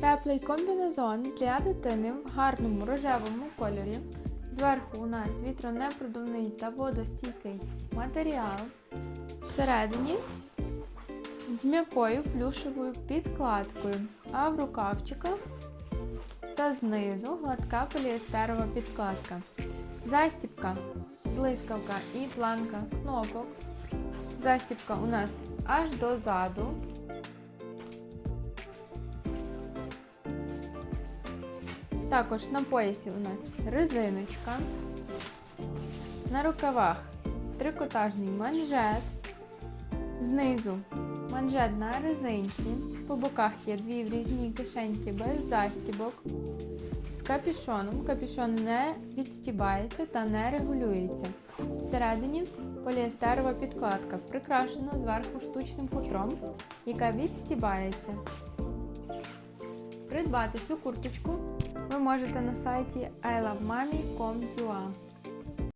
Теплий комбінезон для дитини в гарному рожевому кольорі. Зверху у нас вітронепродувний та водостійкий матеріал. Всередині з м'якою плюшевою підкладкою, а в рукавчиках та знизу гладка поліестерова підкладка. Застібка, блискавка і планка кнопок. Застібка у нас аж до Також на поясі у нас резиночка. На рукавах трикотажний манжет. Знизу манжет на резинці. По боках є дві врізні кишеньки без застібок. З капюшоном. Капюшон не відстібається та не регулюється. Всередині поліестерова підкладка, прикрашена зверху штучним хутром, яка відстібається. Придбати цю курточку ви можете на сайті ilovemami.com.ua